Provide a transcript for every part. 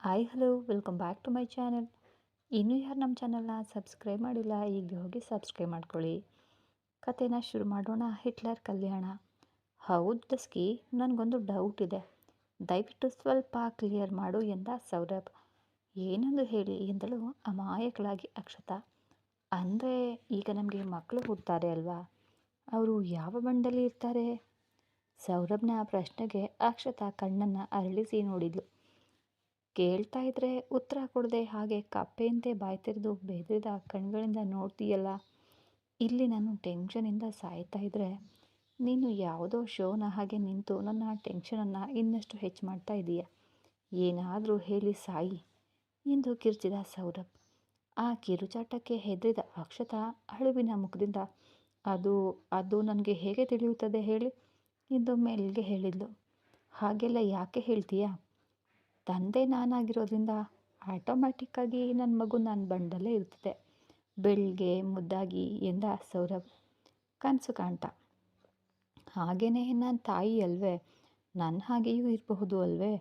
Hi hello welcome back to my channel ಇನ್ನೂ ಯಾರು ನಮ್ಮ ಚಾನಲ್ನ ಸಬ್ಸ್ಕ್ರೈಬ್ ಮಾಡಿಲ್ಲ ಈಗ ಹೋಗಿ ಸಬ್ಸ್ಕ್ರೈಬ್ ಮಾಡ್ಕೊಳ್ಳಿ. ಕತೆನ ಶುರು ಮಾಡೋಣ, ಹಿಟ್ಲರ್ ಕಲ್ಯಾಣ. ಹೌದು ದಸ್ಕಿ, ನನಗೊಂದು ಡೌಟ್ ಇದೆ. ದಯವಿಟ್ಟು ಸ್ವಲ್ಪ ಕ್ಲಿಯರ್ ಮಾಡು ಎಂದ ಸೌರಭ್. ಏನೆಂದು ಹೇಳಿ ಎಂದಳು ಅಮಾಯಕಳಾಗಿ ಅಕ್ಷತಾ. ಅಂದರೆ ಈಗ ನಮಗೆ ಮಕ್ಕಳು ಹುಡ್ತಾರೆ ಅಲ್ವಾ? ಅವರು ಯಾವ ಬಂಡಲ್ಲಿ ಇರ್ತಾರೆ? ಸೌರಭ್ನ ಪ್ರಶ್ನೆಗೆ ಅಕ್ಷತಾ ಕಣ್ಣನ್ನು ಅರಳಿಸಿ ನೋಡಿದ್ಲು. ಕೇಳ್ತಾ ಇದ್ರೆ ಉತ್ತರ ಕೊಡದೆ ಹಾಗೆ ಕಪ್ಪೆಯಂತೆ ಬಾಯಿ ತೆರೆದು ಬೆದರಿದ ಕಣ್ಗಳಿಂದ ನೋಡ್ತೀಯಲ್ಲ, ಇಲ್ಲಿ ನಾನು ಟೆನ್ಷನಿಂದ ಸಾಯ್ತಾ ಇದ್ರೆ ನೀನು ಯಾವುದೋ ಶೋನ ಹಾಗೆ ನಿಂತು ನನ್ನ ಟೆನ್ಷನನ್ನು ಇನ್ನಷ್ಟು ಹೆಚ್ಚು ಮಾಡ್ತಾ ಇದೀಯ? ಏನಾದರೂ ಹೇಳಿ ಸಾಯಿ ಎಂದು ಕಿರ್ಚಿದ ಸೌರಭ್. ಆ ಕಿರುಚಾಟಕ್ಕೆ ಹೆದರಿದ ಅಕ್ಷತಾ ಅಳುವಿನ ಮುಖದಿಂದ, ಅದು ಅದು ನನಗೆ ಹೇಗೆ ತಿಳಿಯುತ್ತದೆ ಹೇಳಿ? ಎಂದು ಮೆಲ್ಗೆ ಹೇಳಿದ್ಲು. ಹಾಗೆಲ್ಲ ಯಾಕೆ ಹೇಳ್ತೀಯಾ? ತಂದೆ ನಾನಾಗಿರೋದ್ರಿಂದ ಆಟೋಮ್ಯಾಟಿಕ್ಕಾಗಿ ನನ್ನ ಮಗು ನನ್ನ ಬಂಡಲ್ಲೇ ಇರ್ತದೆ. ಬೆಳ್ಗೆ, ಮುದ್ದಾಗಿ ಎಂದ ಸೌರಭ್ ಕನಸು ಕಾಣ್ತ. ಹಾಗೆಯೇ ನನ್ನ ತಾಯಿ ಅಲ್ವೇ ನನ್ನ ಹಾಗೆಯೂ ಇರಬಹುದು ಅಲ್ವೇ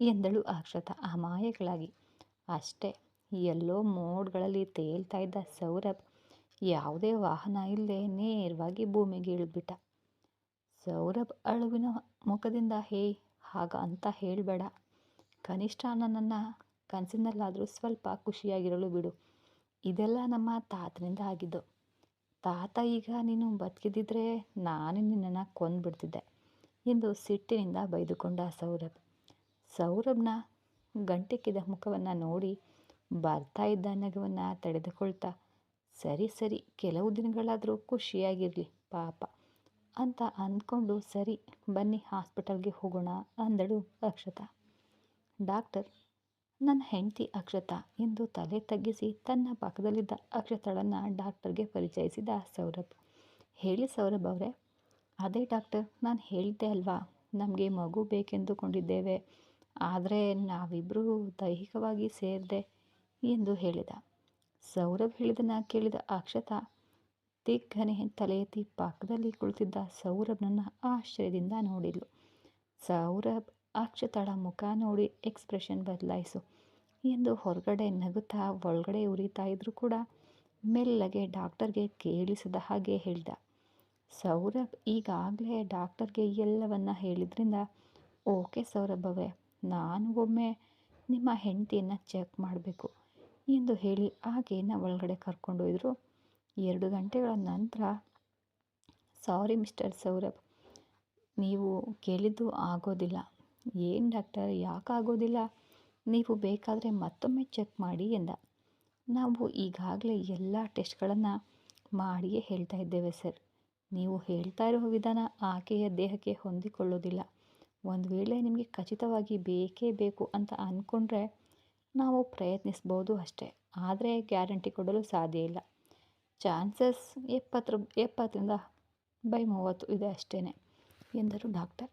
ಎಂದಳು ಅಕ್ಷತ ಅಮಾಯಕಳಾಗಿ. ಅಷ್ಟೇ, ಎಲ್ಲೋ ಮೋಡ್ಗಳಲ್ಲಿ ತೇಲ್ತಾ ಇದ್ದ ಸೌರಭ್ ಯಾವುದೇ ವಾಹನ ಇಲ್ಲದೆ ನೇರವಾಗಿ ಭೂಮಿಗೆ ಇಳಿಬಿಟ್ಟ. ಸೌರಭ್ ಅಳುವಿನ ಮುಖದಿಂದ ಹೇ ಹಾಗ ಅಂತ ಹೇಳಬೇಡ. ಕನಿಷ್ಠ ನನ್ನನ್ನು ಕನಸಿನಲ್ಲಾದರೂ ಸ್ವಲ್ಪ ಖುಷಿಯಾಗಿರಲು ಬಿಡು. ಇದೆಲ್ಲ ನಮ್ಮ ತಾತನಿಂದ ಆಗಿದ್ದು. ತಾತ ಈಗ ನೀನು ಬದುಕಿದ್ದಿದ್ರೆ ನಾನು ನಿನ್ನನ್ನು ಕೊಂದ್ಬಿಡ್ತಿದ್ದೆ ಎಂದು ಸಿಟ್ಟಿನಿಂದ ಬೈದುಕೊಂಡ ಸೌರಭ್. ಸೌರಭ್ನ ಗಂಟಿಕ್ಕಿದ ಮುಖವನ್ನು ನೋಡಿ ಬರ್ತಾ ಇದ್ದ ನಗವನ್ನು ತಡೆದುಕೊಳ್ತಾ, ಸರಿ ಸರಿ, ಕೆಲವು ದಿನಗಳಾದರೂ ಖುಷಿಯಾಗಿರಲಿ ಪಾಪ ಅಂತ ಅಂದ್ಕೊಂಡು, ಸರಿ, ಬನ್ನಿ ಹಾಸ್ಪಿಟಲ್ಗೆ ಹೋಗೋಣ ಅಂದಳು ಅಕ್ಷತಾ. ಡಾಕ್ಟರ್, ನನ್ನ ಹೆಂಡತಿ ಅಕ್ಷತಾ ಎಂದು ತಲೆ ತಗ್ಗಿಸಿ ತನ್ನ ಪಕ್ಕದಲ್ಲಿದ್ದ ಅಕ್ಷತಾಳನ್ನು ಡಾಕ್ಟರ್ಗೆ ಪರಿಚಯಿಸಿದ ಸೌರಭ್. ಹೇಳಿ ಸೌರಭ್ ಅವರೇ, ಅದೇ ಡಾಕ್ಟರ್, ನಾನು ಹೇಳಿದ್ದೆ ಅಲ್ವಾ? ನಮಗೆ ಮಗು ಬೇಕೆಂದುಕೊಂಡಿದ್ದೇವೆ. ಆದರೆ ನಾವಿಬ್ಬರೂ ದೈಹಿಕವಾಗಿ ಸೇರಿದೆ ಎಂದು ಹೇಳಿದ. ಸೌರಭ್ ಹೇಳಿದನ್ನು ಕೇಳಿದ ಅಕ್ಷತಾ ದಿಗ್ಗನೆ ತಲೆ ಎತ್ತಿ ಪಕ್ಕದಲ್ಲಿ ಕುಳಿತಿದ್ದ ಸೌರಭ್ನನ್ನು ಆಶ್ಚರ್ಯದಿಂದ ನೋಡಿದ್ಲು. ಸೌರಭ್ ಅಕ್ಷತಳ ಮುಖ ನೋಡಿ ಎಕ್ಸ್ಪ್ರೆಷನ್ ಬದಲಾಯಿಸು. ಎಂದು ಹೊರಗಡೆ ನಗುತ್ತಾ ಒಳಗಡೆ ಉರಿತಾ ಇದ್ದರೂ ಕೂಡ ಮೆಲ್ಲಗೆ ಡಾಕ್ಟರ್ಗೆ ಕೇಳಿಸದ ಹಾಗೆ ಹೇಳ್ದ. ಸೌರಭ್, ಈಗಾಗಲೇ ಡಾಕ್ಟರ್ಗೆ ಎಲ್ಲವನ್ನ ಹೇಳಿದ್ರಿಂದ, ಓಕೆ ಸೌರಭ್ ಅವೇ ನಾನು ಒಮ್ಮೆ ನಿಮ್ಮ ಹೆಂಡತಿಯನ್ನು ಚೆಕ್ ಮಾಡಬೇಕು ಎಂದು ಹೇಳಿ ಆಗೇನ ಒಳಗಡೆ ಕರ್ಕೊಂಡೊಯ್ದರು ಎರಡು ಗಂಟೆಗಳ ನಂತರ ಸಾರಿ ಮಿಸ್ಟರ್ ಸೌರಭ್, ನೀವು ಕೇಳಿದ್ದು ಆಗೋದಿಲ್ಲ. ಏನು ಡಾಕ್ಟರ್ ಯಾಕಾಗೋದಿಲ್ಲ ನೀವು ಬೇಕಾದರೆ ಮತ್ತೊಮ್ಮೆ ಚೆಕ್ ಮಾಡಿ ಎಂದ. ನಾವು ಈಗಾಗಲೇ ಎಲ್ಲ ಟೆಸ್ಟ್ಗಳನ್ನು ಮಾಡಿಯೇ ಹೇಳ್ತಾ ಇದ್ದೇವೆ ಸರ್. ನೀವು ಹೇಳ್ತಾ ಇರೋ ವಿಧಾನ ಆಕೆಯ ದೇಹಕ್ಕೆ ಹೊಂದಿಕೊಳ್ಳೋದಿಲ್ಲ. ಒಂದು ವೇಳೆ ನಿಮಗೆ ಖಚಿತವಾಗಿ ಬೇಕೇ ಬೇಕು ಅಂತ ಅಂದ್ಕೊಂಡ್ರೆ ನಾವು ಪ್ರಯತ್ನಿಸ್ಬೋದು ಅಷ್ಟೇ. ಆದರೆ ಗ್ಯಾರಂಟಿ ಕೊಡಲು ಸಾಧ್ಯ ಇಲ್ಲ. ಚಾನ್ಸಸ್ ಎಪ್ಪತ್ತರ, ಎಪ್ಪತ್ತರಿಂದ ಬೈ ಮೂವತ್ತು ಇದೆ ಅಷ್ಟೇ ಎಂದರು ಡಾಕ್ಟರ್.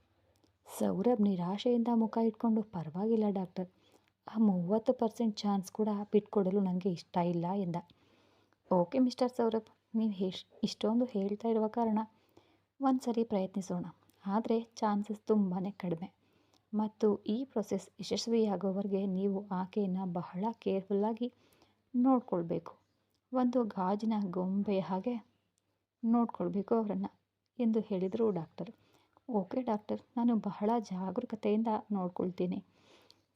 ಸೌರಭ್ ನಿರಾಶೆಯಿಂದ ಮುಖ ಇಟ್ಕೊಂಡು, ಪರವಾಗಿಲ್ಲ ಡಾಕ್ಟರ್. ಆ ಮೂವತ್ತು ಪರ್ಸೆಂಟ್ ಚಾನ್ಸ್ ಕೂಡ ಬಿಟ್ಕೊಡಲು ನನಗೆ ಇಷ್ಟ ಇಲ್ಲ ಎಂದ. ಓಕೆ ಮಿಸ್ಟರ್ ಸೌರಭ್ ನೀವು ಎಷ್ ಇಷ್ಟೊಂದು ಹೇಳ್ತಾ ಇರುವ ಕಾರಣ ಒಂದು ಸರಿ ಪ್ರಯತ್ನಿಸೋಣ. ಆದರೆ ಚಾನ್ಸಸ್ ತುಂಬಾ ಕಡಿಮೆ. ಮತ್ತು ಈ ಪ್ರೊಸೆಸ್ ಯಶಸ್ವಿಯಾಗೋವರೆಗೆ ನೀವು ಆಕೆಯನ್ನು ಬಹಳ ಕೇರ್ಫುಲ್ಲಾಗಿ ನೋಡ್ಕೊಳ್ಬೇಕು. ಒಂದು ಗಾಜಿನ ಗೊಂಬೆ ಹಾಗೆ ನೋಡ್ಕೊಳ್ಬೇಕು ಅವರನ್ನು ಎಂದು ಹೇಳಿದರು ಡಾಕ್ಟರ್. ಓಕೆ ಡಾಕ್ಟರ್, ನಾನು ಬಹಳ ಜಾಗರೂಕತೆಯಿಂದ ನೋಡ್ಕೊಳ್ತೀನಿ.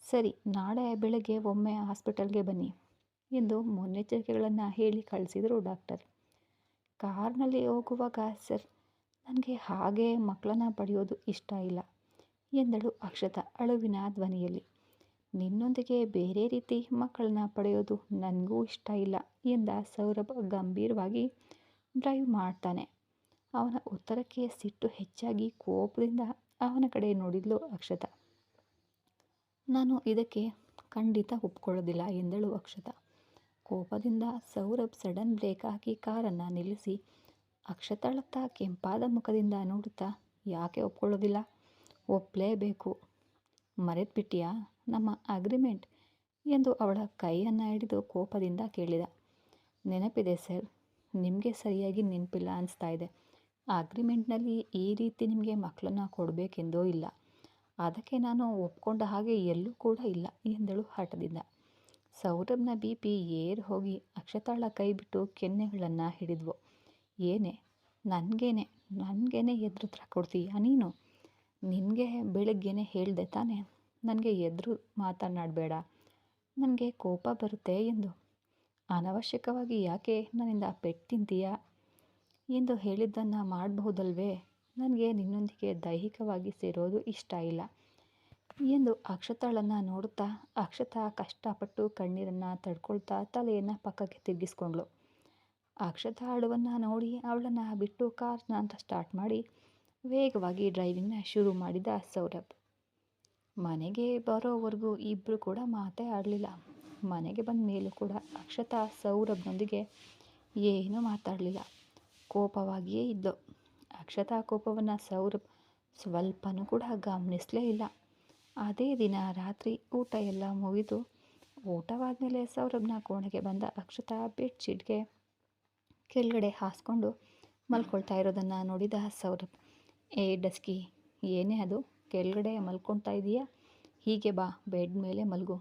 ಸರಿ, ನಾಳೆ ಬೆಳಗ್ಗೆ ಒಮ್ಮೆ ಹಾಸ್ಪಿಟಲ್ಗೆ ಬನ್ನಿ. ಎಂದು ಮುನ್ನೆಚ್ಚರಿಕೆಗಳನ್ನು ಹೇಳಿ ಕಳಿಸಿದರು ಡಾಕ್ಟರ್. ಕಾರ್ನಲ್ಲಿ ಹೋಗುವಾಗ, ಸರ್, ನನಗೆ ಹಾಗೆ ಮಕ್ಕಳನ್ನ ಪಡೆಯೋದು ಇಷ್ಟ ಇಲ್ಲ, ಎಂದಳು ಅಕ್ಷತ ಅಳುವಿನ ಧ್ವನಿಯಲ್ಲಿ. ನಿನ್ನೊಂದಿಗೆ ಬೇರೆ ರೀತಿ ಮಕ್ಕಳನ್ನ ಪಡೆಯೋದು ನನಗೂ ಇಷ್ಟ ಇಲ್ಲ, ಎಂದ ಸೌರಭ್ ಗಂಭೀರವಾಗಿ. ಡ್ರೈವ್ ಮಾಡ್ತಾನೆ ಅವನ ಉತ್ತರಕ್ಕೆ ಸಿಟ್ಟು ಹೆಚ್ಚಾಗಿ ಕೋಪದಿಂದ ಅವನ ಕಡೆ ನೋಡಿದ್ಲು ಅಕ್ಷತ. ನಾನು ಇದಕ್ಕೆ ಖಂಡಿತ ಒಪ್ಕೊಳ್ಳೋದಿಲ್ಲ, ಎಂದಳು ಅಕ್ಷತ. ಕೋಪದಿಂದ ಸೌರಭ್ ಸಡನ್ ಬ್ರೇಕ್ ಹಾಕಿ ಕಾರನ್ನು ನಿಲ್ಲಿಸಿ ಅಕ್ಷತಾಳತ್ತ ಕೆಂಪಾದ ಮುಖದಿಂದ ನೋಡುತ್ತಾ ಯಾಕೆ ಒಪ್ಕೊಳ್ಳೋದಿಲ್ಲ? ಒಪ್ಪಲೇಬೇಕು ಮರೆತ್ಬಿಟ್ಟಿಯ ನಮ್ಮ ಅಗ್ರಿಮೆಂಟ್? ಎಂದು ಅವಳ ಕೈಯನ್ನು ಹಿಡಿದು ಕೋಪದಿಂದ ಕೇಳಿದ. ನೆನಪಿದೆ ಸರ್, ನಿಮಗೆ ಸರಿಯಾಗಿ ನೆನಪಿಲ್ಲ ಅನಿಸ್ತಾ ಇದೆ. ಅಗ್ರಿಮೆಂಟ್ನಲ್ಲಿ ಈ ರೀತಿ ನಿಮಗೆ ಮಕ್ಕಳನ್ನ ಕೊಡಬೇಕೆಂದೋ ಇಲ್ಲ. ಅದಕ್ಕೆ ನಾನು ಒಪ್ಕೊಂಡ ಹಾಗೆ ಎಲ್ಲೂ ಕೂಡ ಇಲ್ಲ ಎಂದಳು ಹಠದಿಂದ. ಸೌರಭ್ನ ಬಿ ಪಿ ಏರ್ ಹೋಗಿ ಅಕ್ಷತಾಳ ಕೈ ಬಿಟ್ಟು ಕೆನ್ನೆಗಳನ್ನು ಹಿಡಿದ್ವು. ಏನೇ, ನನಗೇನೆ ನನಗೇನೆ ಎದುರುತ್ರ ಕೊಡ್ತೀಯ ನೀನು? ನಿನಗೆ ಬೆಳಗ್ಗೆನೆ ಹೇಳಿದೆ ತಾನೆ, ನನಗೆ ಎದುರು ಮಾತನಾಡಬೇಡ, ನನಗೆ ಕೋಪ ಬರುತ್ತೆ ಎಂದು. ಅನವಶ್ಯಕವಾಗಿ ಯಾಕೆ ನನ್ನಿಂದ ಪೆಟ್ಟು ಎಂದು ಹೇಳಿದ್ದನ್ನು ಮಾಡಬಹುದಲ್ವೇ? ನನಗೆ ನಿನ್ನೊಂದಿಗೆ ದೈಹಿಕವಾಗಿ ಸೇರೋದು ಇಷ್ಟ ಇಲ್ಲ. ಎಂದು ಅಕ್ಷತಾಳನ್ನು ನೋಡುತ್ತಾ ಅಕ್ಷತಾ ಕಷ್ಟಪಟ್ಟು ಕಣ್ಣೀರನ್ನು ತಡ್ಕೊಳ್ತಾ ತಲೆಯನ್ನು ಪಕ್ಕಕ್ಕೆ ತಿರುಗಿಸ್ಕೊಂಡ್ಳು. ಅಕ್ಷತಾ ಅಳುವನ್ನು ನೋಡಿ ಅವಳನ್ನು ಬಿಟ್ಟು ಕಾರ್ನ ಅಂತ ಸ್ಟಾರ್ಟ್ ಮಾಡಿ ವೇಗವಾಗಿ ಡ್ರೈವಿಂಗ್ನ ಶುರು ಮಾಡಿದ ಸೌರಭ್. ಮನೆಗೆ ಬರೋವರೆಗೂ ಇಬ್ಬರು ಕೂಡ ಮಾತೇ ಆಡಲಿಲ್ಲ. ಮನೆಗೆ ಬಂದ ಮೇಲೂ ಕೂಡ ಅಕ್ಷತಾ ಸೌರಭ್ನೊಂದಿಗೆ ಏನೂ ಮಾತಾಡಲಿಲ್ಲ. ಕೋಪವಾಗಿಯೇ ಇದ್ದು ಅಕ್ಷತಾ ಕೋಪವನ್ನು ಸೌರಭ್ ಸ್ವಲ್ಪನೂ ಕೂಡ ಗಮನಿಸಲೇ ಇಲ್ಲ. ಅದೇ ದಿನ ರಾತ್ರಿ ಊಟ ಎಲ್ಲ ಮುಗಿದು ಊಟವಾದ ಮೇಲೆ ಸೌರಭ್ನ ಕೋಣೆಗೆ ಬಂದ ಅಕ್ಷತಾ ಬೆಡ್ಶೀಟ್ಗೆ ಕೆಳಗಡೆ ಹಾಸ್ಕೊಂಡು ಮಲ್ಕೊಳ್ತಾ ಇರೋದನ್ನು ನೋಡಿದ ಸೌರಭ್, ಏ ಡಸ್ಕಿ, ಏನೇ ಅದು? ಕೆಳಗಡೆ ಮಲ್ಕೊತಾ ಇದೀಯಾ? ಹೀಗೆ ಬಾ, ಬೆಡ್ ಮೇಲೆ ಮಲಗು.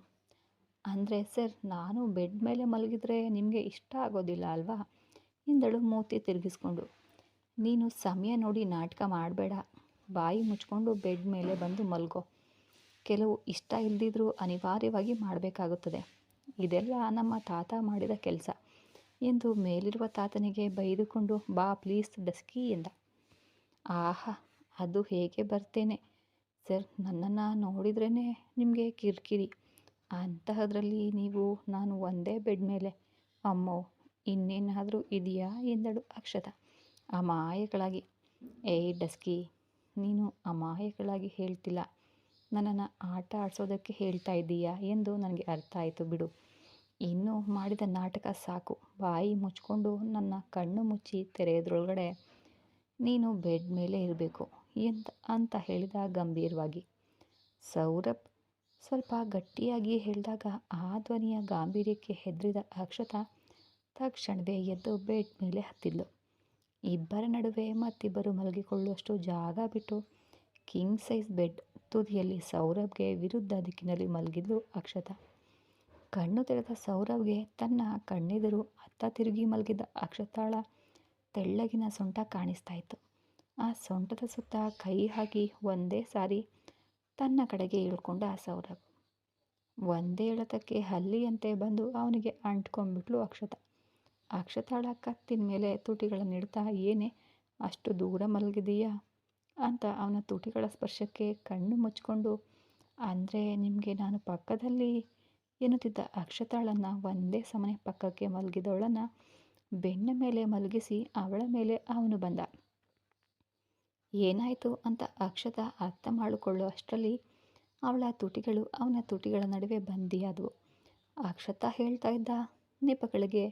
ಅಂದರೆ, ಸರ್, ನಾನು ಬೆಡ್ ಮೇಲೆ ಮಲಗಿದ್ರೆ ನಿಮಗೆ ಇಷ್ಟ ಆಗೋದಿಲ್ಲ ಅಲ್ವಾ? ಎಂದಳು ಮೂತಿ ತಿರುಗಿಸ್ಕೊಂಡು, ನೀನು ಸಮಯ ನೋಡಿ ನಾಟಕ ಮಾಡಬೇಡ. ಬಾಯಿ ಮುಚ್ಕೊಂಡು ಬೆಡ್ ಮೇಲೆ ಬಂದು ಮಲ್ಗೋ. ಕೆಲವು ಇಷ್ಟ ಇಲ್ಲದಿದ್ರೂ ಅನಿವಾರ್ಯವಾಗಿ ಮಾಡಬೇಕಾಗುತ್ತದೆ. ಇದೆಲ್ಲ ನಮ್ಮ ತಾತ ಮಾಡಿದ ಕೆಲಸ. ಎಂದು ಮೇಲಿರುವ ತಾತನಿಗೆ ಬೈದುಕೊಂಡು, ಬಾ ಪ್ಲೀಸ್ ಡಸ್ಕಿ ಎಂದ ಆಹಾ, ಅದು ಹೇಗೆ ಬರ್ತೇನೆ? ಸರ್, ನನ್ನನ್ನು ನೋಡಿದ್ರೇ ನಿಮಗೆ ಕಿರಿಕಿರಿ. ಅಂತಹದ್ರಲ್ಲಿ ನೀವು, ನಾನು ಒಂದೇ ಬೆಡ್ ಮೇಲೆ. ಅಮ್ಮೋ ಇನ್ನೇನಾದರೂ ಇದೆಯಾ? ಎಂದಳು ಅಕ್ಷತ. ಅಮಾಯಕಳಾಗಿ. ಏಯ್ ಡಸ್ಕಿ, ನೀನು ಅಮಾಯಕಳಾಗಿ ಹೇಳ್ತಿಲ್ಲ. ನನ್ನನ್ನು ಆಟ ಆಡಿಸೋದಕ್ಕೆ ಹೇಳ್ತಾ ಇದ್ದೀಯಾ ಎಂದು ನನಗೆ ಅರ್ಥ ಆಯಿತು ಬಿಡು. ಇನ್ನು ಮಾಡಿದ ನಾಟಕ ಸಾಕು. ಬಾಯಿ ಮುಚ್ಕೊಂಡು ನನ್ನ ಕಣ್ಣು ಮುಚ್ಚಿ ತೆರೆಯೋದ್ರೊಳಗಡೆ ನೀನು ಬೆಡ್ ಮೇಲೆ ಇರಬೇಕು ಎಂತ ಅಂತ ಹೇಳಿದ ಗಂಭೀರವಾಗಿ. ಸೌರಭ್ ಸ್ವಲ್ಪ ಗಟ್ಟಿಯಾಗಿ ಹೇಳಿದಾಗ ಆ ಧ್ವನಿಯ ಗಾಂಭೀರ್ಯಕ್ಕೆ ಹೆದರಿದ ಅಕ್ಷತಾ ತಕ್ಷಣವೇ ಎದ್ದು ಬೆಡ್ ಮೇಲೆ ಹತ್ತಿದ್ಲು. ಇಬ್ಬರ ನಡುವೆ ಮತ್ತಿಬ್ಬರು ಮಲಗಿಕೊಳ್ಳುವಷ್ಟು ಜಾಗ ಬಿಟ್ಟು ಕಿಂಗ್ ಸೈಜ್ ಬೆಡ್ ತುದಿಯಲ್ಲಿ ಸೌರಭ್ಗೆ ವಿರುದ್ಧ ದಿಕ್ಕಿನಲ್ಲಿ ಮಲಗಿದ್ಲು ಅಕ್ಷತ. ಕಣ್ಣು ತೆರೆದ ಸೌರಭ್ಗೆ ತನ್ನ ಕಣ್ಣೆದುರು ಅತ್ತ ತಿರುಗಿ ಮಲಗಿದ್ದ ಅಕ್ಷತಾಳ ತೆಳ್ಳಗಿನ ಸೊಂಟ ಕಾಣಿಸ್ತಾ ಇತ್ತು. ಆ ಸೊಂಟದ ಸುತ್ತ ಕೈ ಹಾಕಿ ಒಂದೇ ಸಾರಿ ತನ್ನ ಕಡೆಗೆ ಇಳ್ಕೊಂಡ ಸೌರಭ್. ಒಂದೇ ಎಳತಕ್ಕೆ ಹಲ್ಲಿಯಂತೆ ಬಂದು ಅವನಿಗೆ ಅಂಟ್ಕೊಂಡ್ಬಿಟ್ಲು ಅಕ್ಷತ. ಅಕ್ಷತಾಳ ಕತ್ತಿನ ಮೇಲೆ ತುಟಿಗಳನ್ನಿಡ್ತಾ ಏನೇ, ಅಷ್ಟು ದೂರ ಮಲಗಿದೀಯಾ? ಅಂತ ಅವನ ತುಟಿಗಳ ಸ್ಪರ್ಶಕ್ಕೆ ಕಣ್ಣು ಮುಚ್ಕೊಂಡು ಅಂದರೆ ನಿಮಗೆ ನಾನು ಪಕ್ಕದಲ್ಲಿ? ಎನ್ನುತ್ತಿದ್ದ ಅಕ್ಷತಾಳನ್ನು ಒಂದೇ ಸಮನೆ ಪಕ್ಕಕ್ಕೆ ಮಲಗಿದವಳನ್ನು ಬೆನ್ನ ಮೇಲೆ ಮಲಗಿಸಿ ಅವಳ ಮೇಲೆ ಅವನು ಬಂದ. ಏನಾಯಿತು? ಅಂತ ಅಕ್ಷತ ಅರ್ಥ ಮಾಡಿಕೊಳ್ಳೋ ಅಷ್ಟರಲ್ಲಿ ಅವಳ ತುಟಿಗಳು ಅವನ ತುಟಿಗಳ ನಡುವೆ ಬಂದಿಯಾದವು. ಅಕ್ಷತ ಹೇಳ್ತಾ ಇದ್ದ ನೆಪಗಳಿಗೆ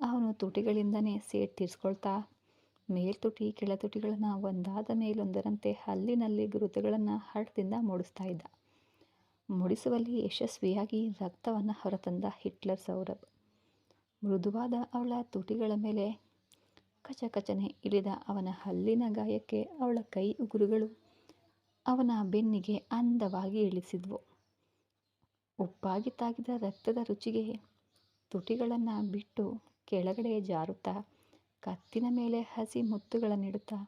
ಅವನು ತುಟಿಗಳಿಂದನೇ ಸೇಟ್ ತೀರಿಸ್ಕೊಳ್ತಾ ಮೇಲ್ತುಟಿ ಕೆಳತುಟಿಗಳನ್ನು ಒಂದಾದ ಮೇಲೊಂದರಂತೆ ಹಲ್ಲಿನಲ್ಲಿ ಗುರುತುಗಳನ್ನು ಹಠದಿಂದ ಮೂಡಿಸ್ತಾ ಇದ್ದ. ಮುಡಿಸುವಲ್ಲಿ ಯಶಸ್ವಿಯಾಗಿ ರಕ್ತವನ್ನು ಹೊರತಂದ ಹಿಟ್ಲರ್ ಸೌರಭ್. ಮೃದುವಾದ ಅವಳ ತುಟಿಗಳ ಮೇಲೆ ಕಚಕಚನೆ ಇಳಿದ ಅವನ ಹಲ್ಲಿನ ಗಾಯಕ್ಕೆ ಅವಳ ಕೈ ಉಗುರುಗಳು ಅವನ ಬೆನ್ನಿಗೆ ಅಂದವಾಗಿ ಇಳಿಸಿದ್ವು. ಉಪ್ಪಾಗಿ ತಾಗಿದ ರಕ್ತದ ರುಚಿಗೆ ತುಟಿಗಳನ್ನು ಬಿಟ್ಟು ಕೆಳಗಡೆ ಜಾರುತ್ತಾ ಕತ್ತಿನ ಮೇಲೆ ಹಸಿ ಮುತ್ತುಗಳನ್ನಿಡುತ್ತಾ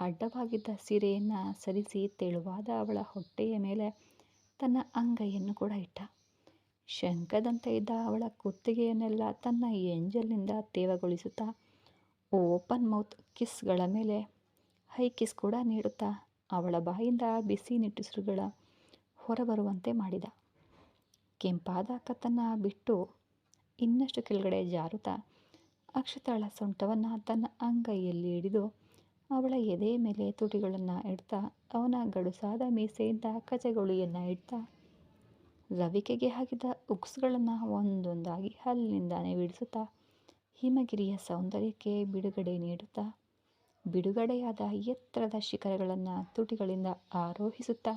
ಅಡ್ಡವಾಗಿದ್ದ ಸೀರೆಯನ್ನು ಸರಿಸಿ ತೆಳುವಾದ ಅವಳ ಹೊಟ್ಟೆಯ ಮೇಲೆ ತನ್ನ ಅಂಗೈಯನ್ನು ಕೂಡ ಇಟ್ಟ. ಶಂಕದಂತೆ ಇದ್ದ ಅವಳ ಕುತ್ತಿಗೆಯನ್ನೆಲ್ಲ ತನ್ನ ಎಂಜಲ್ನಿಂದ ತೇವಗೊಳಿಸುತ್ತಾ ಓಪನ್ ಮೌತ್ ಕಿಸ್ಗಳ ಮೇಲೆ ಹೈ ಕಿಸ್ ಕೂಡ ನೀಡುತ್ತಾ ಅವಳ ಬಾಯಿಂದ ಬಿಸಿ ನಿಟ್ಟುಸಿರುಗಳ ಹೊರಬರುವಂತೆ ಮಾಡಿದ. ಕೆಂಪಾದ ಕತ್ತನ್ನು ಬಿಟ್ಟು ಇನ್ನಷ್ಟು ಕೆಳಗಡೆ ಜಾರುತ್ತಾ ಅಕ್ಷತಾಳ ಸೊಂಟವನ್ನು ತನ್ನ ಅಂಗೈಯಲ್ಲಿ ಹಿಡಿದು ಅವಳ ಎದೆ ಮೇಲೆ ತುಟಿಗಳನ್ನು ಇಡ್ತಾ ಅವನ ಗಡುಸಾದ ಮೀಸೆಯಿಂದ ಕಚೆಗುಳಿಯನ್ನು ಇಡ್ತಾ ರವಿಕೆಗೆ ಹಾಕಿದ ಉಕ್ಸ್ಗಳನ್ನು ಒಂದೊಂದಾಗಿ ಹಲ್ಲಿನಿಂದಾನೆ ಬಿಡಿಸುತ್ತಾ ಹಿಮಗಿರಿಯ ಸೌಂದರ್ಯಕ್ಕೆ ಬಿಡುಗಡೆ ನೀಡುತ್ತಾ ಬಿಡುಗಡೆಯಾದ ಎತ್ತರದ ಶಿಖರಗಳನ್ನು ತುಟಿಗಳಿಂದ ಆರೋಹಿಸುತ್ತಾ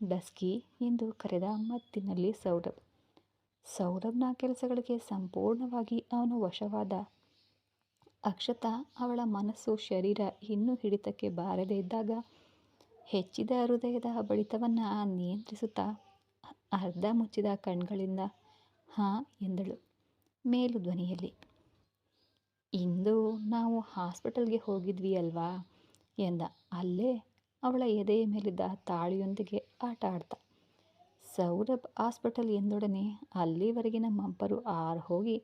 ಡಸ್ಕಿ ಎಂದು ಕರೆದ ಮತ್ತಿನಲ್ಲಿ ಸೌರಭ್. ಸೌರಭ್ನ ಕೆಲಸಗಳಿಗೆ ಸಂಪೂರ್ಣವಾಗಿ ಅವನು ವಶವಾದ. ಅಕ್ಷತಾ ಅವಳ ಮನಸ್ಸು ಶರೀರ ಇನ್ನೂ ಹಿಡಿತಕ್ಕೆ ಬಾರದೇ ಇದ್ದಾಗ ಹೆಚ್ಚಿದ ಹೃದಯದ ಬಡಿತವನ್ನು ನಿಯಂತ್ರಿಸುತ್ತಾ ಅರ್ಧ ಮುಚ್ಚಿದ ಕಣ್ಗಳಿಂದ, ಹಾಂ, ಎಂದಳು ಮೇಲು ಧ್ವನಿಯಲ್ಲಿ. ಇಂದು ನಾವು ಹಾಸ್ಪಿಟಲ್ಗೆ ಹೋಗಿದ್ವಿ ಅಲ್ವಾ ಎಂದ. ಅಲ್ಲೇ ಅವಳ ಎದೆಯ ಮೇಲಿದ್ದ ತಾಳಿಯೊಂದಿಗೆ ಆಟ ಆಡ್ತಾ. ಸೌರಭ್ ಹಾಸ್ಪಿಟಲ್ ಎಂದೊಡನೆ ಅಲ್ಲಿವರೆಗಿನ ಮಂಪರು ಆರು ಹೋಗಿ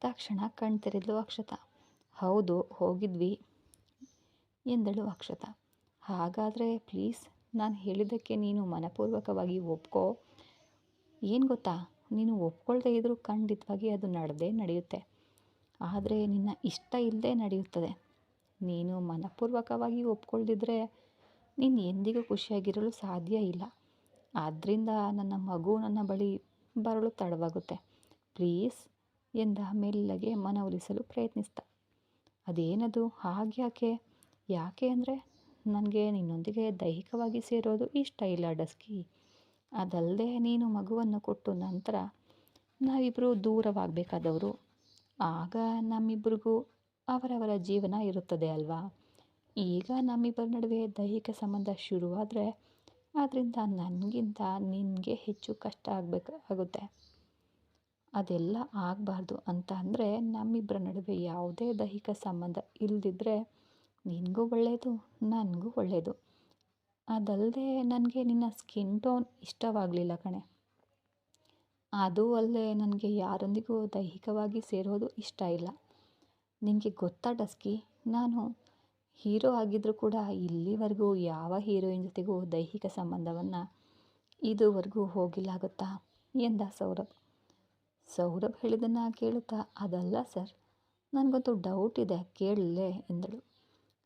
ತಕ್ಷಣ ಕಣ್ತೆರೆದ್ಲು ಅಕ್ಷತ. ಹೌದು, ಹೋಗಿದ್ವಿ ಎಂದಳು ಅಕ್ಷತ. ಹಾಗಾದರೆ ಪ್ಲೀಸ್ ನಾನು ಹೇಳಿದ್ದಕ್ಕೆ ನೀನು ಮನಪೂರ್ವಕವಾಗಿ ಒಪ್ಕೋ. ಏನು ಗೊತ್ತಾ? ನೀನು ಒಪ್ಕೊಳ್ದೇ ಇದ್ದರೂ ಖಂಡಿತವಾಗಿ ಅದು ನಡೆದೇ ನಡೆಯುತ್ತೆ. ಆದರೆ ನಿನ್ನ ಇಷ್ಟ ಇಲ್ಲದೆ ನಡೆಯುತ್ತದೆ. ನೀನು ಮನಪೂರ್ವಕವಾಗಿ ಒಪ್ಕೊಳ್ದಿದ್ರೆ ನೀನು ಎಂದಿಗೂ ಖುಷಿಯಾಗಿರಲು ಸಾಧ್ಯ ಇಲ್ಲ. ಆದ್ದರಿಂದ ನನ್ನ ಮಗು ನನ್ನ ಬಳಿ ಬರಲು ತಡವಾಗುತ್ತೆ. ಪ್ಲೀಸ್ ಎಂದ ಮೆಲ್ಲಗೆ ಮನವೊಲಿಸಲು ಪ್ರಯತ್ನಿಸ್ತ. ಅದೇನದು? ಹಾಗ್ಯಾಕೆ ಯಾಕೆ? ಅಂದರೆ ನನಗೆ ನಿನ್ನೊಂದಿಗೆ ದೈಹಿಕವಾಗಿ ಸೇರೋದು ಇಷ್ಟ ಇಲ್ಲ ಡಸ್ಕಿ. ಅದಲ್ಲದೆ ನೀನು ಮಗುವನ್ನು ಕೊಟ್ಟು ನಂತರ ನಾವಿಬ್ಬರು ದೂರವಾಗಬೇಕಾದವರು. ಆಗ ನಮ್ಮಿಬ್ಬರಿಗೂ ಅವರವರ ಜೀವನ ಇರುತ್ತದೆ ಅಲ್ವಾ? ಈಗ ನಮ್ಮಿಬ್ಬರ ನಡುವೆ ದೈಹಿಕ ಸಂಬಂಧ ಶುರುವಾದರೆ ಅದರಿಂದ ನನಗಿಂತ ನಿನಗೆ ಹೆಚ್ಚು ಕಷ್ಟ ಆಗಬೇಕಾಗುತ್ತೆ ಅದೆಲ್ಲ ಆಗಬಾರ್ದು ಅಂತ ಅಂದರೆ ನಮ್ಮಿಬ್ಬರ ನಡುವೆ ಯಾವುದೇ ದೈಹಿಕ ಸಂಬಂಧ ಇಲ್ಲದಿದ್ದರೆ ನಿನಗೂ ಒಳ್ಳೆಯದು ನನಗೂ ಒಳ್ಳೆಯದು ಅದಲ್ಲದೆ ನನಗೆ ನಿನ್ನ ಸ್ಕಿನ್ ಟೋನ್ ಇಷ್ಟವಾಗಲಿಲ್ಲ ಕಣೆ. ಅದು ಅಲ್ಲದೆ ನನಗೆ ಯಾರೊಂದಿಗೂ ದೈಹಿಕವಾಗಿ ಸೇರೋದು ಇಷ್ಟ ಇಲ್ಲ. ನಿನಗೆ ಗೊತ್ತಾ ಡಸ್ಕಿ ನಾನು ಹೀರೋ ಆಗಿದ್ದರೂ ಕೂಡ ಇಲ್ಲಿವರೆಗೂ ಯಾವ ಹೀರೋಯಿನ್ ಜೊತೆಗೂ ದೈಹಿಕ ಸಂಬಂಧವನ್ನು ಇದುವರೆಗೂ ಹೋಗಿಲ್ಲ ಆಗುತ್ತಾ ಎಂದ ಸೌರಭ್. ಸೌರಭ್ ಹೇಳಿದ್ದನ್ನು ಕೇಳುತ್ತಾ, ಅದಲ್ಲ ಸರ್ ನನಗಂತೂ ಡೌಟ್ ಇದೆ, ಕೇಳಲೇ, ಎಂದಳು.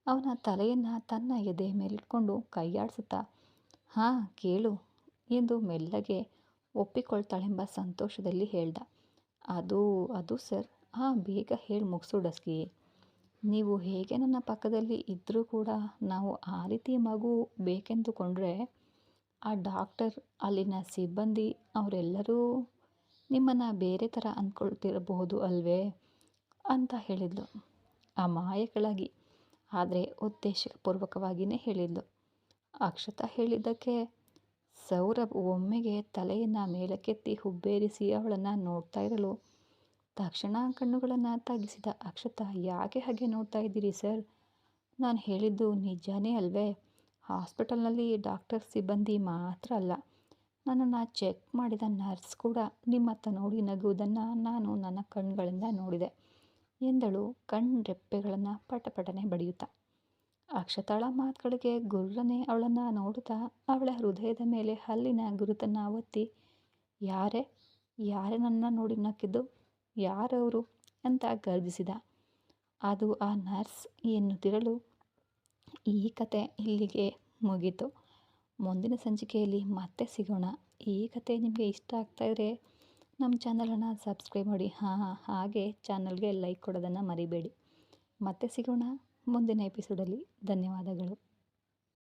ಅವನ ತಲೆಯನ್ನು ತನ್ನ ಎದೆ ಮೇಲಿಟ್ಕೊಂಡು ಕೈಯಾಡಿಸುತ್ತಾ, ಹಾಂ, ಕೇಳು, ಎಂದು ಮೆಲ್ಲಗೆ ಒಪ್ಪಿಕೊಳ್ತಾಳೆಂಬ ಸಂತೋಷದಲ್ಲಿ ಹೇಳ್ದ. ಅದು ಅದು ಸರ್ ಹಾಂ ಬೇಗ ಹೇಳಿ ಮುಗಿಸು ಡಸ್ಕಿ ನೀವು ಹೇಗೆ ನನ್ನ ಪಕ್ಕದಲ್ಲಿ ಇದ್ದರೂ ಕೂಡ ನಾವು ಆ ರೀತಿ ಮಗು ಬೇಕೆಂದುಕೊಂಡ್ರೆ ಆ ಡಾಕ್ಟರ್, ಅಲ್ಲಿನ ಸಿಬ್ಬಂದಿ ಅವರೆಲ್ಲರೂ ನಿಮ್ಮನ್ನು ಬೇರೆ ಥರ ಅಂದ್ಕೊಳ್ತಿರಬಹುದು ಅಲ್ವೇ ಅಂತ ಹೇಳಿದ್ಲು. ಮಾಯಕಳಾಗಿ ಆದರೆ ಉದ್ದೇಶಪೂರ್ವಕವಾಗಿಯೇ ಹೇಳಿದ್ಲು. ಅಕ್ಷತ ಹೇಳಿದ್ದಕ್ಕೆ ಸೌರಭ್ ಒಮ್ಮೆಗೆ ತಲೆಯನ್ನು ಮೇಲಕ್ಕೆತ್ತಿ ಹುಬ್ಬೇರಿಸಿ ಅವಳನ್ನು ನೋಡ್ತಾ ಇರಲು ತಕ್ಷಣ ಕಣ್ಣುಗಳನ್ನು ತಗ್ಗಿಸಿದ ಅಕ್ಷತಾ, ಯಾಕೆ ಹಾಗೆ ನೋಡ್ತಾ ಇದ್ದೀರಿ ಸರ್? ನಾನು ಹೇಳಿದ್ದು ನಿಜಾನೇ ಅಲ್ವೇ. ಹಾಸ್ಪಿಟಲ್ನಲ್ಲಿ ಡಾಕ್ಟರ್ ಸಿಬ್ಬಂದಿ ಮಾತ್ರ ಅಲ್ಲ. ನನ್ನನ್ನು ಚೆಕ್ ಮಾಡಿದ ನರ್ಸ್ ಕೂಡ ನಿಮ್ಮತ್ತ ನೋಡಿ ನಗುವುದನ್ನು ನಾನು ನನ್ನ ಕಣ್ಗಳಿಂದ ನೋಡಿದೆ. ಎಂದಳು ಕಣ್ರೆಪ್ಪೆಗಳನ್ನು ಪಟಪಟನೆ ಬಡಿಯುತ್ತಾ. ಅಕ್ಷತಾಳ ಮಾತುಗಳಿಗೆ ಗುರ್ರನೆ ಅವಳನ್ನು ನೋಡುತ್ತಾ ಅವಳ ಹೃದಯದ ಮೇಲೆ ಹಲ್ಲಿನ ಗುರುತನ್ನು ಒತ್ತಿ, ಯಾರೇ? ಯಾರೇ ನನ್ನ ನೋಡಿ ನಕ್ಕಿದ್ದು? ಯಾರವರು ಅಂತ ಗರ್ಜಿಸಿದ. ಅದು ಆ ನರ್ಸ್ ಎನ್ನುತ್ತಿರಲು ಈ ಕತೆ ಇಲ್ಲಿಗೆ ಮುಗೀತು. ಮುಂದಿನ ಸಂಚಿಕೆಯಲ್ಲಿ ಮತ್ತೆ ಸಿಗೋಣ. ಈ ಕತೆ ನಿಮಗೆ ಇಷ್ಟ ಆಗ್ತಾಯಿದ್ರೆ ನಮ್ಮ ಚಾನಲನ್ನು ಸಬ್ಸ್ಕ್ರೈಬ್ ಮಾಡಿ. ಹಾಂ, ಹಾಗೆ ಚಾನಲ್ಗೆ ಲೈಕ್ ಕೊಡೋದನ್ನು ಮರಿಬೇಡಿ. ಮತ್ತೆ ಸಿಗೋಣ ಮುಂದಿನ ಎಪಿಸೋಡಲ್ಲಿ. ಧನ್ಯವಾದಗಳು.